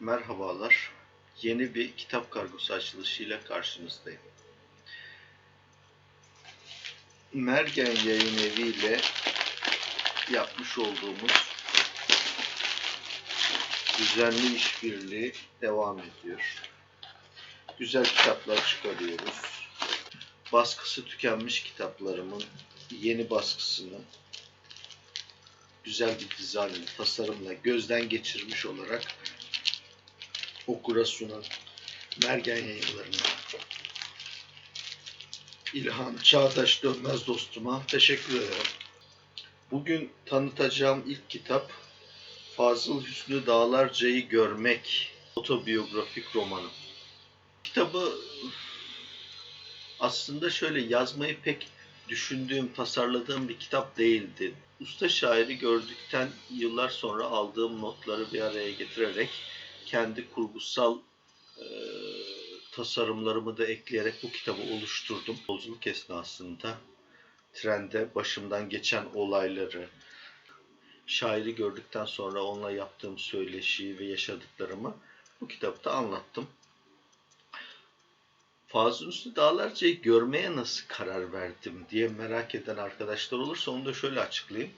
Merhabalar. Yeni bir kitap kargosu açılışıyla karşınızdayım. Mergen Yayın Evi ile yapmış olduğumuz düzenli işbirliği devam ediyor. Güzel kitaplar çıkarıyoruz. Baskısı tükenmiş kitaplarımın yeni baskısını güzel bir dizayn, tasarımla gözden geçirmiş olarak okura sunan Mergen yayınlarına İlhan Çağdaş Dönmez dostuma teşekkür ederim. Bugün tanıtacağım ilk kitap Fazıl Hüsnü Dağlarca'yı Görmek otobiyografik romanı. Kitabı aslında şöyle yazmayı pek düşündüğüm, tasarladığım bir kitap değildi. Usta şairi gördükten yıllar sonra aldığım notları bir araya getirerek kendi kurgusal e, tasarımlarımı da ekleyerek bu kitabı oluşturdum. Yolculuk esnasında trende başımdan geçen olayları, şairi gördükten sonra onunla yaptığım söyleşiyi ve yaşadıklarımı bu kitapta anlattım. Fazıl Üstü Dağlarca'yı görmeye nasıl karar verdim diye merak eden arkadaşlar olursa onu da şöyle açıklayayım.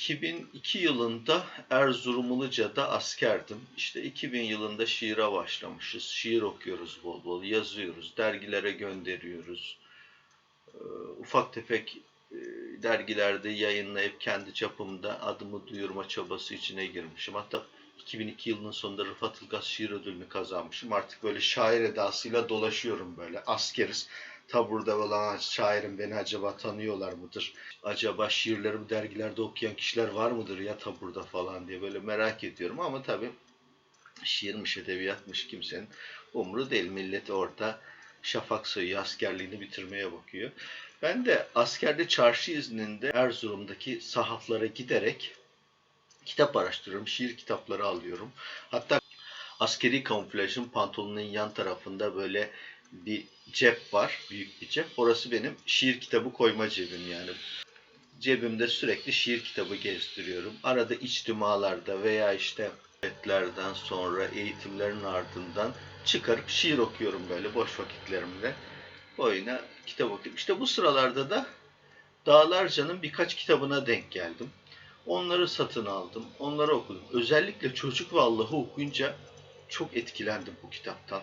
2002 yılında Erzurum Ilıca'da askerdim. İşte 2000 yılında şiire başlamışız. Şiir okuyoruz bol bol, yazıyoruz, dergilere gönderiyoruz. Ee, ufak tefek e, dergilerde yayınlayıp kendi çapımda adımı duyurma çabası içine girmişim. Hatta 2002 yılının sonunda Rıfat Ilgaz Şiir Ödülünü kazanmışım. Artık böyle şair edasıyla dolaşıyorum böyle. Askeriz. Taburda olan şairim beni acaba tanıyorlar mıdır? Acaba şiirlerimi dergilerde okuyan kişiler var mıdır ya taburda falan diye böyle merak ediyorum. Ama tabii şiirmiş, edebiyatmış kimsenin umru değil. Millet orada şafak sayıyor, askerliğini bitirmeye bakıyor. Ben de askerde çarşı izninde Erzurum'daki sahaflara giderek kitap araştırıyorum, şiir kitapları alıyorum. Hatta askeri kamuflajın pantolonun yan tarafında böyle bir cep var, büyük bir cep. Orası benim şiir kitabı koyma cebim yani. Cebimde sürekli şiir kitabı gezdiriyorum. Arada içtimalarda veya işte etlerden sonra eğitimlerin ardından çıkarıp şiir okuyorum böyle boş vakitlerimde. Oyuna kitap okuyorum. İşte bu sıralarda da Dağlarca'nın birkaç kitabına denk geldim. Onları satın aldım. Onları okudum. Özellikle Çocuk ve Allah'ı okuyunca çok etkilendim bu kitaptan.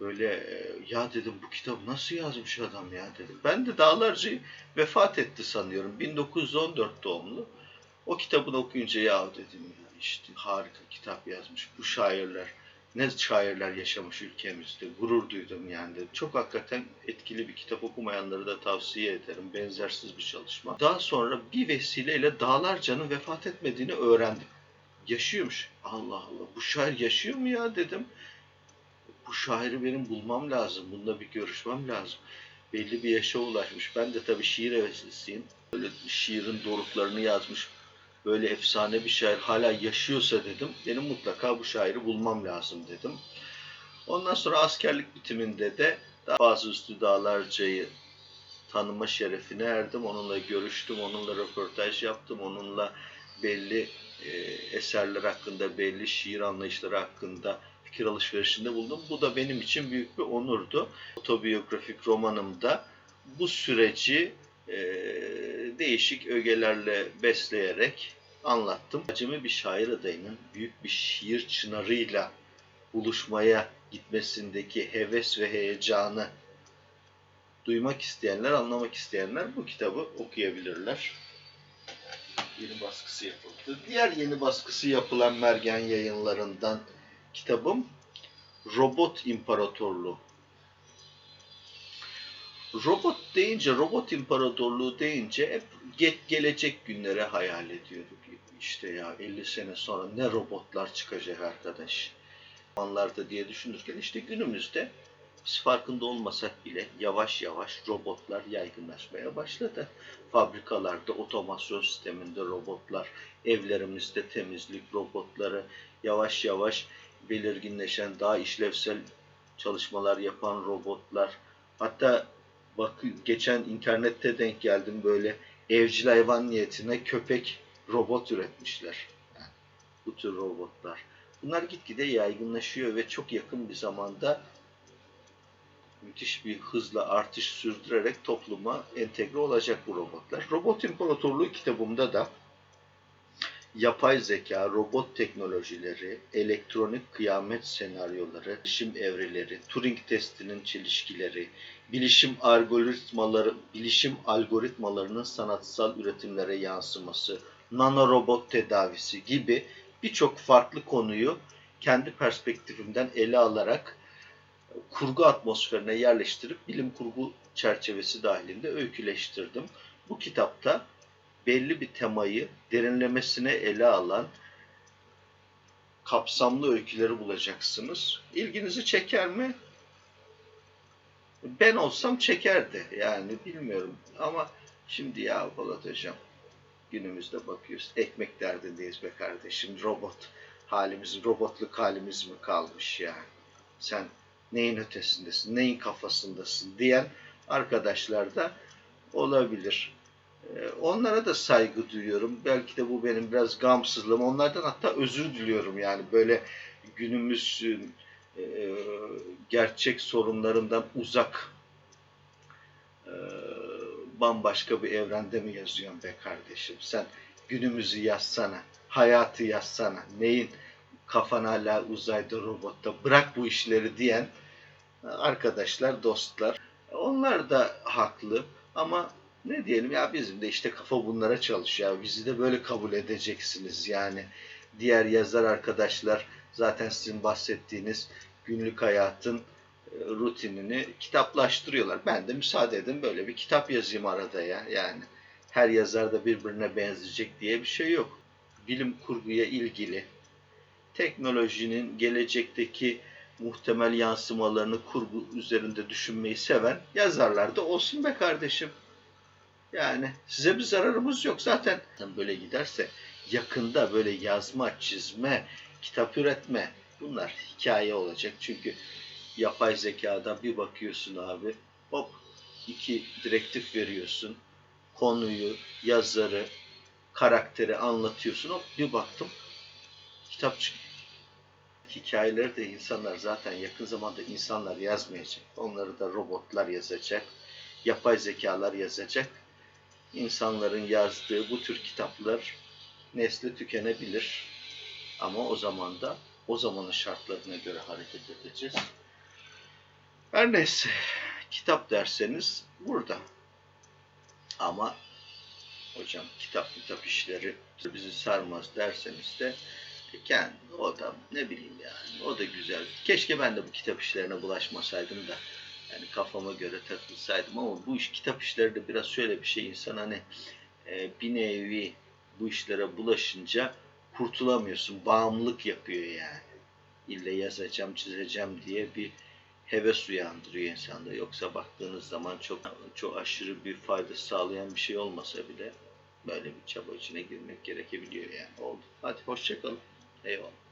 Böyle e, ya dedim bu kitabı nasıl yazmış adam ya dedim. Ben de Dağlarcı vefat etti sanıyorum. 1914 doğumlu. O kitabını okuyunca ya dedim ya işte harika kitap yazmış. Bu şairler ne şairler yaşamış ülkemizde. Gurur duydum yani. Çok hakikaten etkili bir kitap okumayanları da tavsiye ederim. Benzersiz bir çalışma. Daha sonra bir vesileyle Dağlarca'nın vefat etmediğini öğrendim. Yaşıyormuş. Allah Allah bu şair yaşıyor mu ya dedim. Bu şairi benim bulmam lazım. Bununla bir görüşmem lazım. Belli bir yaşa ulaşmış. Ben de tabii şiir heveslisiyim. Böyle şiirin doruklarını yazmış böyle efsane bir şair hala yaşıyorsa dedim. Benim mutlaka bu şairi bulmam lazım dedim. Ondan sonra askerlik bitiminde de bazı üstü dağlarcayı tanıma şerefine erdim. Onunla görüştüm, onunla röportaj yaptım, onunla belli e, eserler hakkında, belli şiir anlayışları hakkında fikir alışverişinde buldum. Bu da benim için büyük bir onurdu. Otobiyografik romanımda bu süreci e, değişik ögelerle besleyerek anlattım. Acemi bir şair adayının büyük bir şiir çınarıyla buluşmaya gitmesindeki heves ve heyecanı duymak isteyenler, anlamak isteyenler bu kitabı okuyabilirler. Yeni baskısı yapıldı. Diğer yeni baskısı yapılan Mergen yayınlarından kitabım Robot İmparatorluğu. Robot deyince, robot imparatorluğu deyince hep ge- gelecek günlere hayal ediyorduk. İşte ya 50 sene sonra ne robotlar çıkacak arkadaş. Zamanlarda diye düşünürken işte günümüzde biz farkında olmasak bile yavaş yavaş robotlar yaygınlaşmaya başladı. Fabrikalarda otomasyon sisteminde robotlar, evlerimizde temizlik robotları yavaş yavaş belirginleşen daha işlevsel çalışmalar yapan robotlar. Hatta bak geçen internette denk geldim böyle evcil hayvan niyetine köpek robot üretmişler. bu tür robotlar. Bunlar gitgide yaygınlaşıyor ve çok yakın bir zamanda müthiş bir hızla artış sürdürerek topluma entegre olacak bu robotlar. Robot İmparatorluğu kitabımda da yapay zeka, robot teknolojileri, elektronik kıyamet senaryoları, bilişim evreleri, Turing testinin çelişkileri, bilişim algoritmaları, bilişim algoritmalarının sanatsal üretimlere yansıması, nanorobot tedavisi gibi birçok farklı konuyu kendi perspektifimden ele alarak kurgu atmosferine yerleştirip bilim kurgu çerçevesi dahilinde öyküleştirdim. Bu kitapta belli bir temayı derinlemesine ele alan kapsamlı öyküleri bulacaksınız. İlginizi çeker mi? Ben olsam çekerdi. Yani bilmiyorum ama şimdi ya Polat Hocam günümüzde bakıyoruz. Ekmek derdindeyiz be kardeşim. Robot halimiz, robotluk halimiz mi kalmış yani? Sen neyin ötesindesin, neyin kafasındasın diyen arkadaşlar da olabilir. Ee, Onlara da saygı duyuyorum. Belki de bu benim biraz gamsızlığım. Onlardan hatta özür diliyorum yani böyle günümüzün e, gerçek sorunlarından uzak e, bambaşka bir evrende mi yazıyorsun be kardeşim? Sen günümüzü yazsana, hayatı yazsana. Neyin kafan hala uzayda robotta bırak bu işleri diyen arkadaşlar, dostlar. Onlar da haklı ama ne diyelim ya bizim de işte kafa bunlara çalışıyor. Bizi de böyle kabul edeceksiniz yani. Diğer yazar arkadaşlar zaten sizin bahsettiğiniz günlük hayatın e, rutinini kitaplaştırıyorlar. Ben de müsaade edin böyle bir kitap yazayım arada ya. Yani her yazar da birbirine benzeyecek diye bir şey yok. Bilim kurguya ilgili teknolojinin gelecekteki muhtemel yansımalarını kurgu üzerinde düşünmeyi seven yazarlar da olsun be kardeşim. Yani size bir zararımız yok. Zaten böyle giderse yakında böyle yazma, çizme, kitap üretme bunlar hikaye olacak. Çünkü yapay zekada bir bakıyorsun abi hop iki direktif veriyorsun. Konuyu, yazarı, karakteri anlatıyorsun. Hop bir baktım kitap çıkıyor. Hikayeleri de insanlar zaten yakın zamanda insanlar yazmayacak. Onları da robotlar yazacak. Yapay zekalar yazacak insanların yazdığı bu tür kitaplar nesli tükenebilir. Ama o zaman da o zamanın şartlarına göre hareket edeceğiz. Her neyse kitap derseniz burada. Ama hocam kitap kitap işleri bizi sarmaz derseniz de kendi o da ne bileyim yani o da güzel. Keşke ben de bu kitap işlerine bulaşmasaydım da yani kafama göre takılsaydım ama bu iş kitap işleri de biraz şöyle bir şey insan hani e, bir nevi bu işlere bulaşınca kurtulamıyorsun. Bağımlılık yapıyor yani. İlle yazacağım, çizeceğim diye bir heves uyandırıyor insanda. Yoksa baktığınız zaman çok çok aşırı bir fayda sağlayan bir şey olmasa bile böyle bir çaba içine girmek gerekebiliyor yani. Oldu. Hadi hoşçakalın. Eyvallah.